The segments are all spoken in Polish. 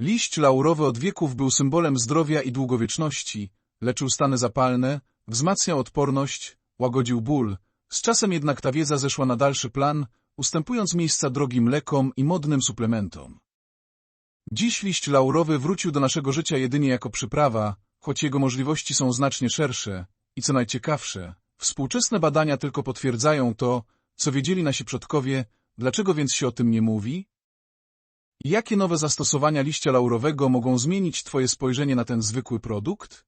Liść laurowy od wieków był symbolem zdrowia i długowieczności, leczył stany zapalne, wzmacniał odporność, łagodził ból. Z czasem jednak ta wiedza zeszła na dalszy plan, ustępując miejsca drogim lekom i modnym suplementom. Dziś liść laurowy wrócił do naszego życia jedynie jako przyprawa, choć jego możliwości są znacznie szersze i co najciekawsze, współczesne badania tylko potwierdzają to, co wiedzieli nasi przodkowie, dlaczego więc się o tym nie mówi? Jakie nowe zastosowania liścia laurowego mogą zmienić Twoje spojrzenie na ten zwykły produkt?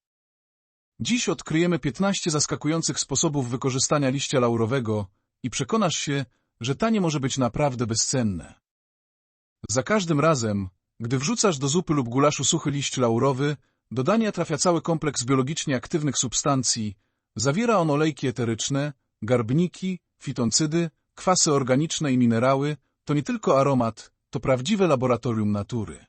Dziś odkryjemy 15 zaskakujących sposobów wykorzystania liścia laurowego i przekonasz się, że tanie może być naprawdę bezcenne. Za każdym razem, gdy wrzucasz do zupy lub gulaszu suchy liść laurowy, do dania trafia cały kompleks biologicznie aktywnych substancji. Zawiera on olejki eteryczne, garbniki, fitoncydy, kwasy organiczne i minerały. To nie tylko aromat, to prawdziwe laboratorium natury.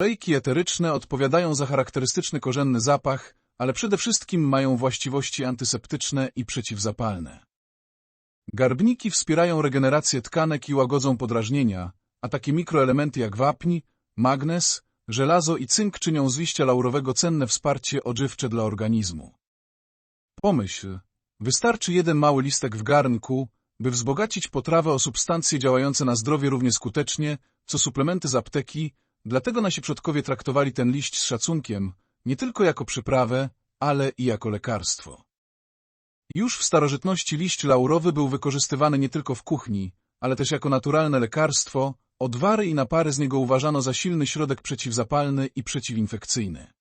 Olejki eteryczne odpowiadają za charakterystyczny korzenny zapach, ale przede wszystkim mają właściwości antyseptyczne i przeciwzapalne. Garbniki wspierają regenerację tkanek i łagodzą podrażnienia, a takie mikroelementy jak wapń, magnez, żelazo i cynk czynią z liścia laurowego cenne wsparcie odżywcze dla organizmu. Pomyśl, wystarczy jeden mały listek w garnku, by wzbogacić potrawę o substancje działające na zdrowie równie skutecznie, co suplementy z apteki, dlatego nasi przodkowie traktowali ten liść z szacunkiem, nie tylko jako przyprawę, ale i jako lekarstwo. Już w starożytności liść laurowy był wykorzystywany nie tylko w kuchni, ale też jako naturalne lekarstwo, odwary i napary z niego uważano za silny środek przeciwzapalny i przeciwinfekcyjny.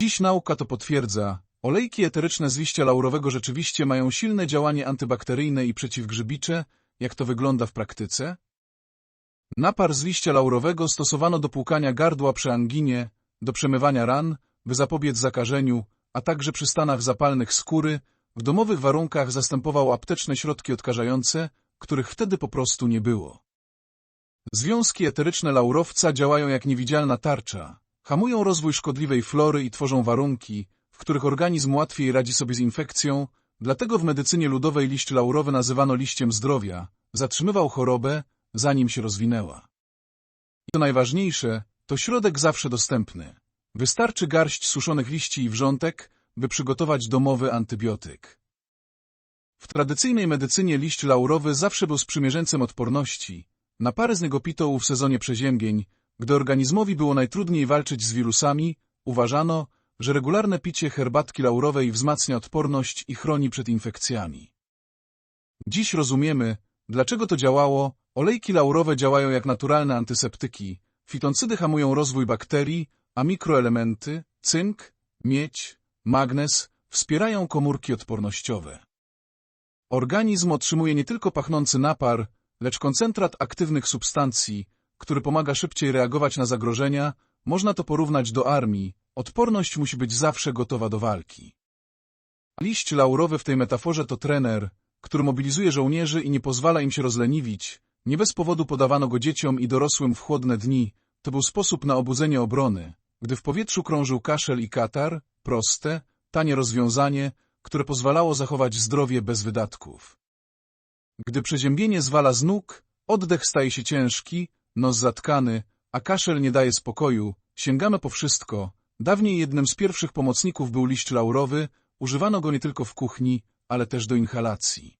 Dziś nauka to potwierdza, olejki eteryczne z liścia laurowego rzeczywiście mają silne działanie antybakteryjne i przeciwgrzybicze, jak to wygląda w praktyce? Napar z liścia laurowego stosowano do płukania gardła przy anginie, do przemywania ran, by zapobiec zakażeniu, a także przy stanach zapalnych skóry, w domowych warunkach zastępował apteczne środki odkażające, których wtedy po prostu nie było. Związki eteryczne laurowca działają jak niewidzialna tarcza, hamują rozwój szkodliwej flory i tworzą warunki, w których organizm łatwiej radzi sobie z infekcją, dlatego w medycynie ludowej liść laurowy nazywano liściem zdrowia, zatrzymywał chorobę, zanim się rozwinęła. I to najważniejsze, to środek zawsze dostępny. Wystarczy garść suszonych liści i wrzątek, by przygotować domowy antybiotyk. W tradycyjnej medycynie liść laurowy zawsze był sprzymierzeńcem odporności. Napary z niego pito w sezonie przeziębień, gdy organizmowi było najtrudniej walczyć z wirusami, uważano, że regularne picie herbatki laurowej wzmacnia odporność i chroni przed infekcjami. Dziś rozumiemy, dlaczego to działało. Olejki laurowe działają jak naturalne antyseptyki, fitoncydy hamują rozwój bakterii, a mikroelementy, cynk, miedź, magnez wspierają komórki odpornościowe. Organizm otrzymuje nie tylko pachnący napar, lecz koncentrat aktywnych substancji, który pomaga szybciej reagować na zagrożenia, można to porównać do armii, odporność musi być zawsze gotowa do walki. Liść laurowy w tej metaforze to trener, który mobilizuje żołnierzy i nie pozwala im się rozleniwić, nie bez powodu podawano go dzieciom i dorosłym w chłodne dni, to był sposób na obudzenie obrony, gdy w powietrzu krążył kaszel i katar, proste, tanie rozwiązanie, które pozwalało zachować zdrowie bez wydatków. Gdy przeziębienie zwala z nóg, oddech staje się ciężki, nos zatkany, a kaszel nie daje spokoju, sięgamy po wszystko. Dawniej jednym z pierwszych pomocników był liść laurowy, używano go nie tylko w kuchni, ale też do inhalacji.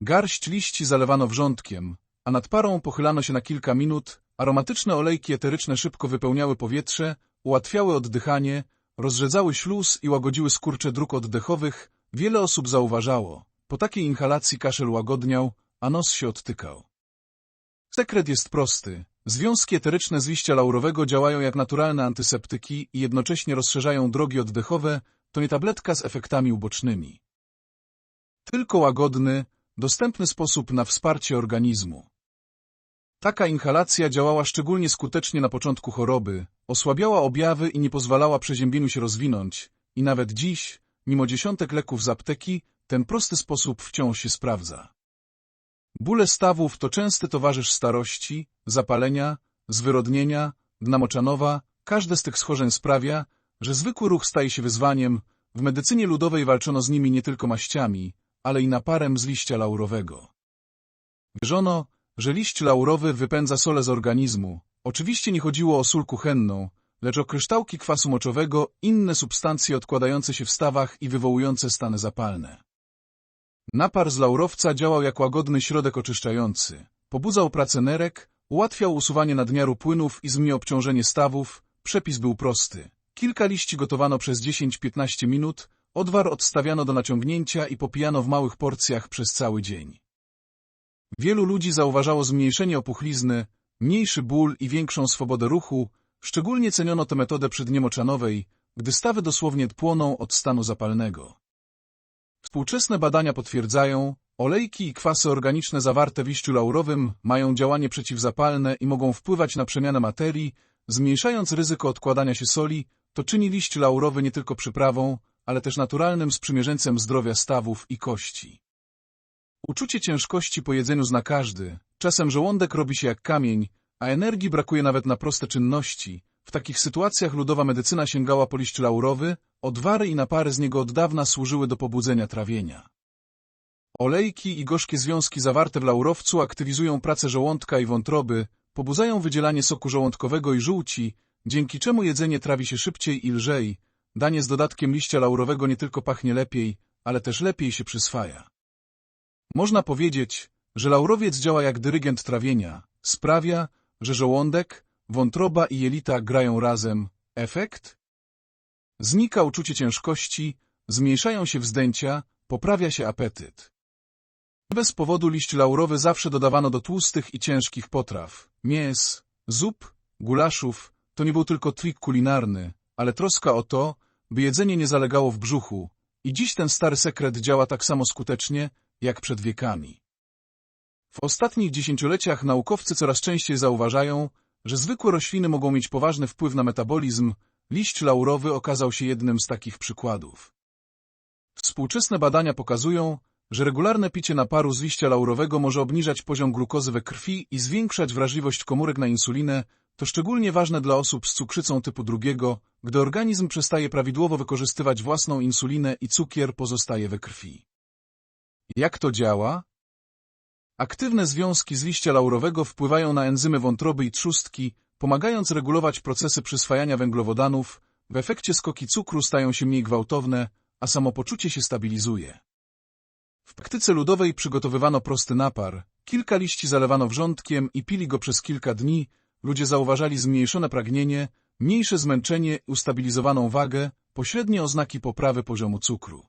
Garść liści zalewano wrzątkiem, a nad parą pochylano się na kilka minut, aromatyczne olejki eteryczne szybko wypełniały powietrze, ułatwiały oddychanie, rozrzedzały śluz i łagodziły skurcze dróg oddechowych, wiele osób zauważało. Po takiej inhalacji kaszel łagodniał, a nos się odtykał. Sekret jest prosty. Związki eteryczne z liścia laurowego działają jak naturalne antyseptyki i jednocześnie rozszerzają drogi oddechowe, to nie tabletka z efektami ubocznymi. Tylko łagodny, dostępny sposób na wsparcie organizmu. Taka inhalacja działała szczególnie skutecznie na początku choroby, osłabiała objawy i nie pozwalała przeziębieniu się rozwinąć. I nawet dziś, mimo dziesiątek leków z apteki, ten prosty sposób wciąż się sprawdza. Bóle stawów to częsty towarzysz starości, zapalenia, zwyrodnienia, dna moczanowa. Każde z tych schorzeń sprawia, że zwykły ruch staje się wyzwaniem. W medycynie ludowej walczono z nimi nie tylko maściami, ale i naparem z liścia laurowego. Wierzono, że liść laurowy wypędza sole z organizmu, Oczywiście nie chodziło o sól kuchenną, lecz o kryształki kwasu moczowego, inne substancje odkładające się w stawach i wywołujące stany zapalne. Napar z laurowca działał jak łagodny środek oczyszczający. Pobudzał pracę nerek, ułatwiał usuwanie nadmiaru płynów i zmniejszał obciążenie stawów, przepis był prosty. Kilka liści gotowano przez 10-15 minut, odwar odstawiano do naciągnięcia i popijano w małych porcjach przez cały dzień. Wielu ludzi zauważało zmniejszenie opuchlizny, mniejszy ból i większą swobodę ruchu, szczególnie ceniono tę metodę przy gdy stawy dosłownie płoną od stanu zapalnego. Współczesne badania potwierdzają, olejki i kwasy organiczne zawarte w liściu laurowym mają działanie przeciwzapalne i mogą wpływać na przemianę materii, zmniejszając ryzyko odkładania się soli, to czyni liść laurowy nie tylko przyprawą, ale też naturalnym sprzymierzeńcem zdrowia stawów i kości. Uczucie ciężkości po jedzeniu zna każdy, czasem żołądek robi się jak kamień, a energii brakuje nawet na proste czynności. W takich sytuacjach ludowa medycyna sięgała po liść laurowy, odwary i napary z niego od dawna służyły do pobudzenia trawienia. Olejki i gorzkie związki zawarte w laurowcu aktywizują pracę żołądka i wątroby, pobudzają wydzielanie soku żołądkowego i żółci, dzięki czemu jedzenie trawi się szybciej i lżej. Danie z dodatkiem liścia laurowego nie tylko pachnie lepiej, ale też lepiej się przyswaja. Można powiedzieć, że laurowiec działa jak dyrygent trawienia, sprawia, że żołądek, wątroba i jelita grają razem. Efekt? Znika uczucie ciężkości, zmniejszają się wzdęcia, poprawia się apetyt. Bez powodu liść laurowy zawsze dodawano do tłustych i ciężkich potraw. Mięs, zup, gulaszów to nie był tylko trik kulinarny, ale troska o to, by jedzenie nie zalegało w brzuchu. I dziś ten stary sekret działa tak samo skutecznie, jak przed wiekami. W ostatnich dziesięcioleciach naukowcy coraz częściej zauważają, że zwykłe rośliny mogą mieć poważny wpływ na metabolizm, liść laurowy okazał się jednym z takich przykładów. Współczesne badania pokazują, że regularne picie naparu z liścia laurowego może obniżać poziom glukozy we krwi i zwiększać wrażliwość komórek na insulinę, to szczególnie ważne dla osób z cukrzycą typu drugiego, gdy organizm przestaje prawidłowo wykorzystywać własną insulinę i cukier pozostaje we krwi. Jak to działa? Aktywne związki z liścia laurowego wpływają na enzymy wątroby i trzustki, pomagając regulować procesy przyswajania węglowodanów, w efekcie skoki cukru stają się mniej gwałtowne, a samopoczucie się stabilizuje. W praktyce ludowej przygotowywano prosty napar, kilka liści zalewano wrzątkiem i pili go przez kilka dni, ludzie zauważali zmniejszone pragnienie, mniejsze zmęczenie, ustabilizowaną wagę, pośrednie oznaki poprawy poziomu cukru.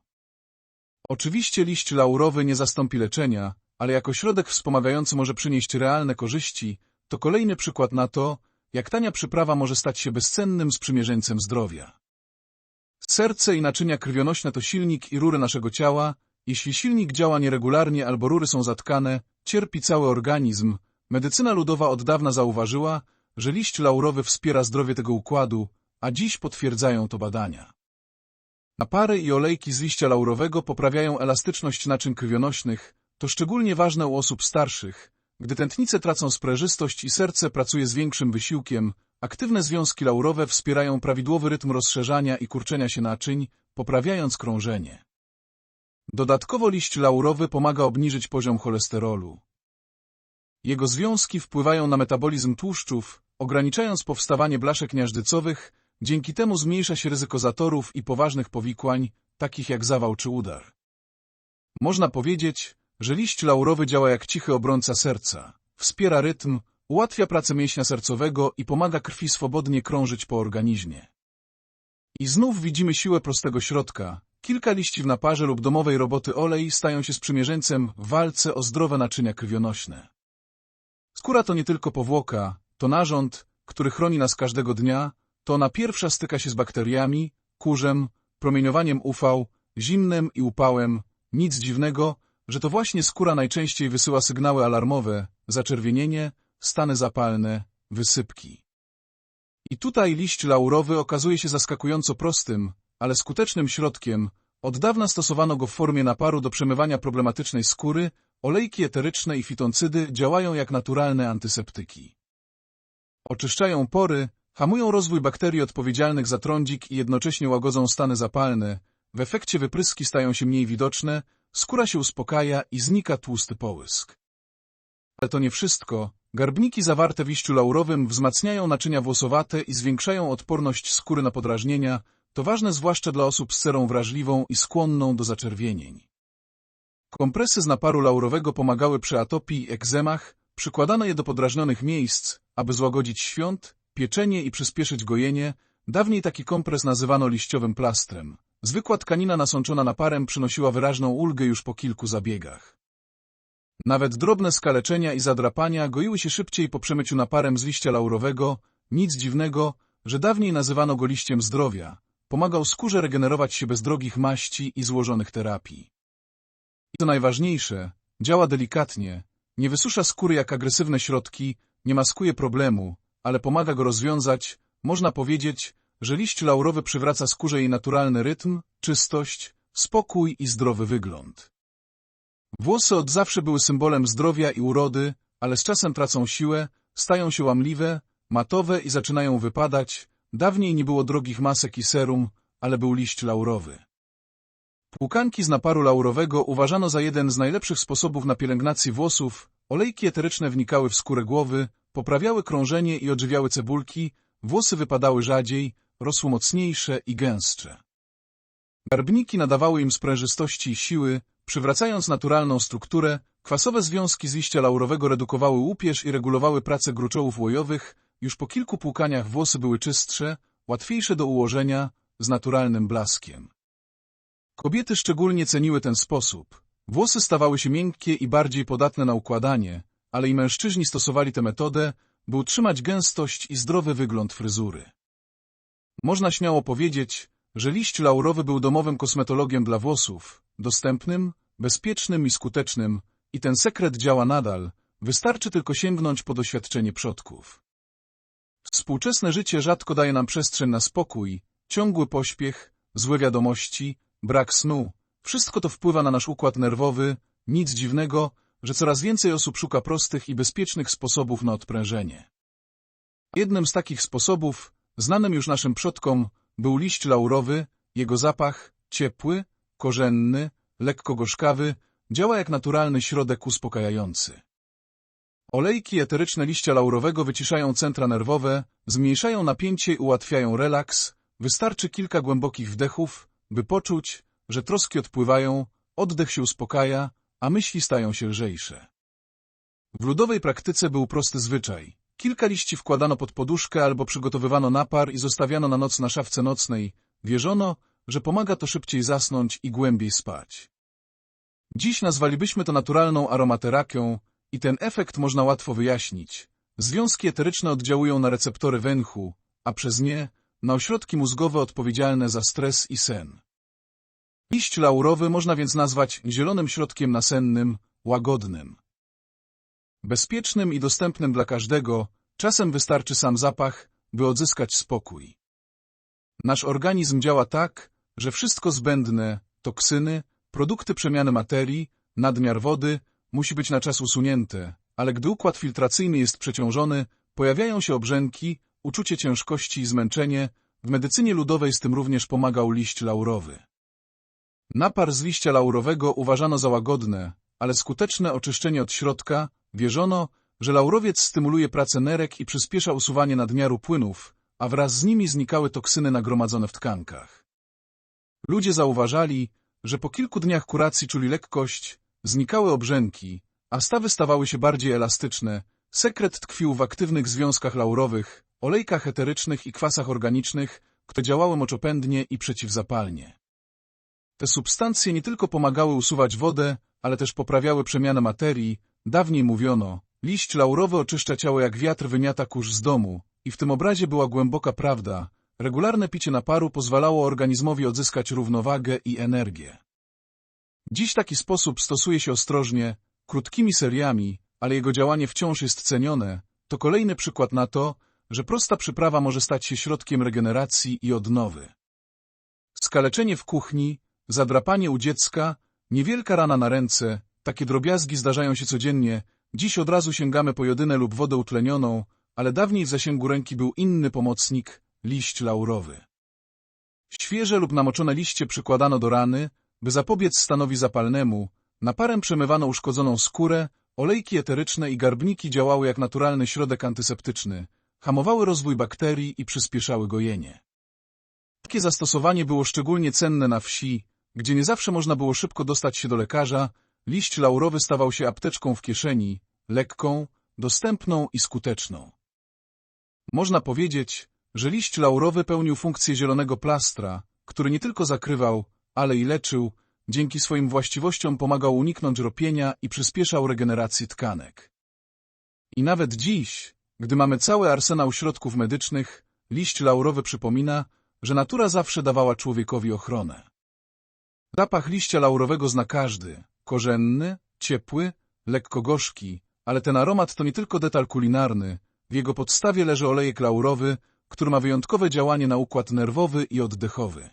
Oczywiście liść laurowy nie zastąpi leczenia, ale jako środek wspomagający może przynieść realne korzyści, to kolejny przykład na to, jak tania przyprawa może stać się bezcennym sprzymierzeńcem zdrowia. Serce i naczynia krwionośne to silnik i rury naszego ciała. Jeśli silnik działa nieregularnie albo rury są zatkane, cierpi cały organizm. Medycyna ludowa od dawna zauważyła, że liść laurowy wspiera zdrowie tego układu, a dziś potwierdzają to badania. Napary i olejki z liścia laurowego poprawiają elastyczność naczyń krwionośnych, to szczególnie ważne u osób starszych, gdy tętnice tracą sprężystość i serce pracuje z większym wysiłkiem, aktywne związki laurowe wspierają prawidłowy rytm rozszerzania i kurczenia się naczyń, poprawiając krążenie. Dodatkowo liść laurowy pomaga obniżyć poziom cholesterolu. Jego związki wpływają na metabolizm tłuszczów, ograniczając powstawanie blaszek miażdżycowych, dzięki temu zmniejsza się ryzyko zatorów i poważnych powikłań, takich jak zawał czy udar. Można powiedzieć, że liść laurowy działa jak cichy obrońca serca, wspiera rytm, ułatwia pracę mięśnia sercowego i pomaga krwi swobodnie krążyć po organizmie. I znów widzimy siłę prostego środka. Kilka liści w naparze lub domowej roboty olej stają się sprzymierzeńcem w walce o zdrowe naczynia krwionośne. Skóra to nie tylko powłoka, to narząd, który chroni nas każdego dnia, to ona pierwsza styka się z bakteriami, kurzem, promieniowaniem UV, zimnem i upałem. Nic dziwnego, że to właśnie skóra najczęściej wysyła sygnały alarmowe, zaczerwienienie, stany zapalne, wysypki. I tutaj liść laurowy okazuje się zaskakująco prostym, ale skutecznym środkiem. Od dawna stosowano go w formie naparu do przemywania problematycznej skóry, olejki eteryczne i fitoncydy działają jak naturalne antyseptyki. Oczyszczają pory, hamują rozwój bakterii odpowiedzialnych za trądzik i jednocześnie łagodzą stany zapalne, w efekcie wypryski stają się mniej widoczne, skóra się uspokaja i znika tłusty połysk. Ale to nie wszystko. Garbniki zawarte w liściu laurowym wzmacniają naczynia włosowate i zwiększają odporność skóry na podrażnienia, to ważne zwłaszcza dla osób z cerą wrażliwą i skłonną do zaczerwienień. Kompresy z naparu laurowego pomagały przy atopii i egzemach, przykładano je do podrażnionych miejsc, aby złagodzić świąt, pieczenie i przyspieszyć gojenie, dawniej taki kompres nazywano liściowym plastrem. Zwykła tkanina nasączona naparem przynosiła wyraźną ulgę już po kilku zabiegach. Nawet drobne skaleczenia i zadrapania goiły się szybciej po przemyciu naparem z liścia laurowego, nic dziwnego, że dawniej nazywano go liściem zdrowia, pomagał skórze regenerować się bez drogich maści i złożonych terapii. I co najważniejsze, działa delikatnie, nie wysusza skóry jak agresywne środki, nie maskuje problemu, ale pomaga go rozwiązać, można powiedzieć, że liść laurowy przywraca skórze jej naturalny rytm, czystość, spokój i zdrowy wygląd. Włosy od zawsze były symbolem zdrowia i urody, ale z czasem tracą siłę, stają się łamliwe, matowe i zaczynają wypadać. Dawniej nie było drogich masek i serum, ale był liść laurowy. Płukanki z naparu laurowego uważano za jeden z najlepszych sposobów na pielęgnację włosów, olejki eteryczne wnikały w skórę głowy, poprawiały krążenie i odżywiały cebulki, włosy wypadały rzadziej, rosły mocniejsze i gęstsze. Garbniki nadawały im sprężystości i siły, przywracając naturalną strukturę, kwasowe związki z liścia laurowego redukowały łupież i regulowały pracę gruczołów łojowych, już po kilku płukaniach włosy były czystsze, łatwiejsze do ułożenia, z naturalnym blaskiem. Kobiety szczególnie ceniły ten sposób. Włosy stawały się miękkie i bardziej podatne na układanie, ale i mężczyźni stosowali tę metodę, by utrzymać gęstość i zdrowy wygląd fryzury. Można śmiało powiedzieć, że liść laurowy był domowym kosmetologiem dla włosów, dostępnym, bezpiecznym i skutecznym, i ten sekret działa nadal, wystarczy tylko sięgnąć po doświadczenie przodków. Współczesne życie rzadko daje nam przestrzeń na spokój, ciągły pośpiech, złe wiadomości, brak snu, wszystko to wpływa na nasz układ nerwowy, nic dziwnego, że coraz więcej osób szuka prostych i bezpiecznych sposobów na odprężenie. Jednym z takich sposobów, znanym już naszym przodkom, był liść laurowy, jego zapach, ciepły, korzenny, lekko gorzkawy, działa jak naturalny środek uspokajający. Olejki eteryczne liścia laurowego wyciszają centra nerwowe, zmniejszają napięcie i ułatwiają relaks, wystarczy kilka głębokich wdechów, by poczuć, że troski odpływają, oddech się uspokaja, a myśli stają się lżejsze. W ludowej praktyce był prosty zwyczaj. Kilka liści wkładano pod poduszkę albo przygotowywano napar i zostawiano na noc na szafce nocnej. Wierzono, że pomaga to szybciej zasnąć i głębiej spać. Dziś nazwalibyśmy to naturalną aromaterapią i ten efekt można łatwo wyjaśnić. Związki eteryczne oddziałują na receptory węchu, a przez nie na ośrodki mózgowe odpowiedzialne za stres i sen. Liść laurowy można więc nazwać zielonym środkiem nasennym, łagodnym. Bezpiecznym i dostępnym dla każdego, czasem wystarczy sam zapach, by odzyskać spokój. Nasz organizm działa tak, że wszystko zbędne, toksyny, produkty przemiany materii, nadmiar wody, musi być na czas usunięte, ale gdy układ filtracyjny jest przeciążony, pojawiają się obrzęki, uczucie ciężkości i zmęczenie, w medycynie ludowej z tym również pomagał liść laurowy. Napar z liścia laurowego uważano za łagodne, ale skuteczne oczyszczenie od środka, wierzono, że laurowiec stymuluje pracę nerek i przyspiesza usuwanie nadmiaru płynów, a wraz z nimi znikały toksyny nagromadzone w tkankach. Ludzie zauważali, że po kilku dniach kuracji czuli lekkość, znikały obrzęki, a stawy stawały się bardziej elastyczne. Sekret tkwił w aktywnych związkach laurowych, olejkach eterycznych i kwasach organicznych, które działały moczopędnie i przeciwzapalnie. Te substancje nie tylko pomagały usuwać wodę, ale też poprawiały przemianę materii. Dawniej mówiono, liść laurowy oczyszcza ciało jak wiatr wymiata kurz z domu, i w tym obrazie była głęboka prawda. Regularne picie naparu pozwalało organizmowi odzyskać równowagę i energię. Dziś taki sposób stosuje się ostrożnie, krótkimi seriami, ale jego działanie wciąż jest cenione. To kolejny przykład na to, że prosta przyprawa może stać się środkiem regeneracji i odnowy. Skaleczenie w kuchni, zadrapanie u dziecka, niewielka rana na ręce, takie drobiazgi zdarzają się codziennie, dziś od razu sięgamy po jodynę lub wodę utlenioną, ale dawniej w zasięgu ręki był inny pomocnik, liść laurowy. Świeże lub namoczone liście przykładano do rany, by zapobiec stanowi zapalnemu, naparem przemywano uszkodzoną skórę, Olejki eteryczne i garbniki działały jak naturalny środek antyseptyczny, hamowały rozwój bakterii i przyspieszały gojenie. Takie zastosowanie było szczególnie cenne na wsi, gdzie nie zawsze można było szybko dostać się do lekarza, liść laurowy stawał się apteczką w kieszeni, lekką, dostępną i skuteczną. Można powiedzieć, że liść laurowy pełnił funkcję zielonego plastra, który nie tylko zakrywał, ale i leczył, dzięki swoim właściwościom pomagał uniknąć ropienia i przyspieszał regenerację tkanek. I nawet dziś, gdy mamy cały arsenał środków medycznych, liść laurowy przypomina, że natura zawsze dawała człowiekowi ochronę. Zapach liścia laurowego zna każdy, korzenny, ciepły, lekko gorzki, ale ten aromat to nie tylko detal kulinarny, w jego podstawie leży olejek laurowy, który ma wyjątkowe działanie na układ nerwowy i oddechowy.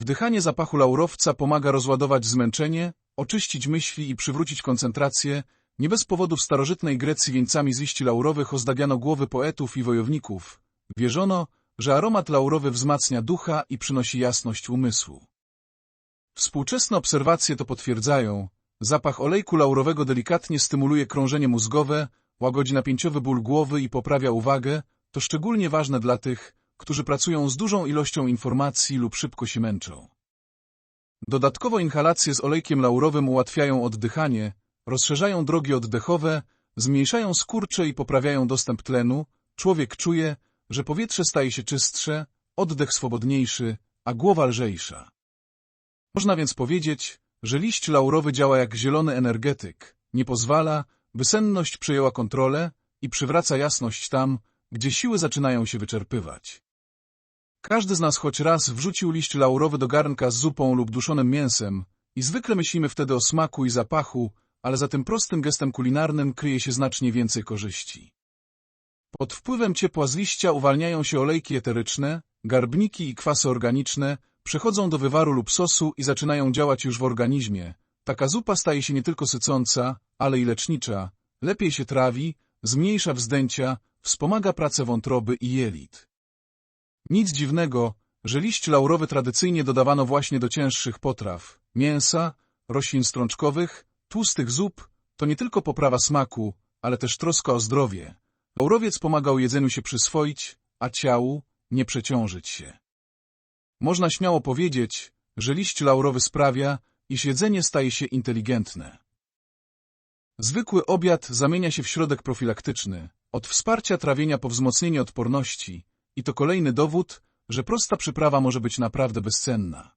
Wdychanie zapachu laurowca pomaga rozładować zmęczenie, oczyścić myśli i przywrócić koncentrację. Nie bez powodu w starożytnej Grecji wieńcami z liści laurowych ozdabiano głowy poetów i wojowników. Wierzono, że aromat laurowy wzmacnia ducha i przynosi jasność umysłu. Współczesne obserwacje to potwierdzają. Zapach olejku laurowego delikatnie stymuluje krążenie mózgowe, łagodzi napięciowy ból głowy i poprawia uwagę. To szczególnie ważne dla tych, którzy pracują z dużą ilością informacji lub szybko się męczą. Dodatkowo inhalacje z olejkiem laurowym ułatwiają oddychanie, rozszerzają drogi oddechowe, zmniejszają skurcze i poprawiają dostęp tlenu. Człowiek czuje, że powietrze staje się czystsze, oddech swobodniejszy, a głowa lżejsza. Można więc powiedzieć, że liść laurowy działa jak zielony energetyk, nie pozwala, by senność przejęła kontrolę i przywraca jasność tam, gdzie siły zaczynają się wyczerpywać. Każdy z nas choć raz wrzucił liść laurowy do garnka z zupą lub duszonym mięsem i zwykle myślimy wtedy o smaku i zapachu, ale za tym prostym gestem kulinarnym kryje się znacznie więcej korzyści. Pod wpływem ciepła z liścia uwalniają się olejki eteryczne, garbniki i kwasy organiczne, przechodzą do wywaru lub sosu i zaczynają działać już w organizmie. Taka zupa staje się nie tylko sycąca, ale i lecznicza, lepiej się trawi, zmniejsza wzdęcia, wspomaga pracę wątroby i jelit. Nic dziwnego, że liść laurowy tradycyjnie dodawano właśnie do cięższych potraw, mięsa, roślin strączkowych, tłustych zup, to nie tylko poprawa smaku, ale też troska o zdrowie. Laurowiec pomagał jedzeniu się przyswoić, a ciału nie przeciążyć się. Można śmiało powiedzieć, że liść laurowy sprawia, iż jedzenie staje się inteligentne. Zwykły obiad zamienia się w środek profilaktyczny, od wsparcia trawienia po wzmocnienie odporności i to kolejny dowód, że prosta przyprawa może być naprawdę bezcenna.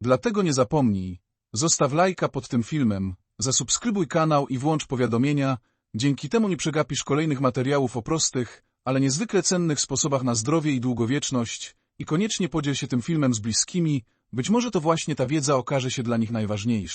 Dlatego nie zapomnij, zostaw lajka pod tym filmem, zasubskrybuj kanał i włącz powiadomienia, dzięki temu nie przegapisz kolejnych materiałów o prostych, ale niezwykle cennych sposobach na zdrowie i długowieczność i koniecznie podziel się tym filmem z bliskimi, być może to właśnie ta wiedza okaże się dla nich najważniejsza.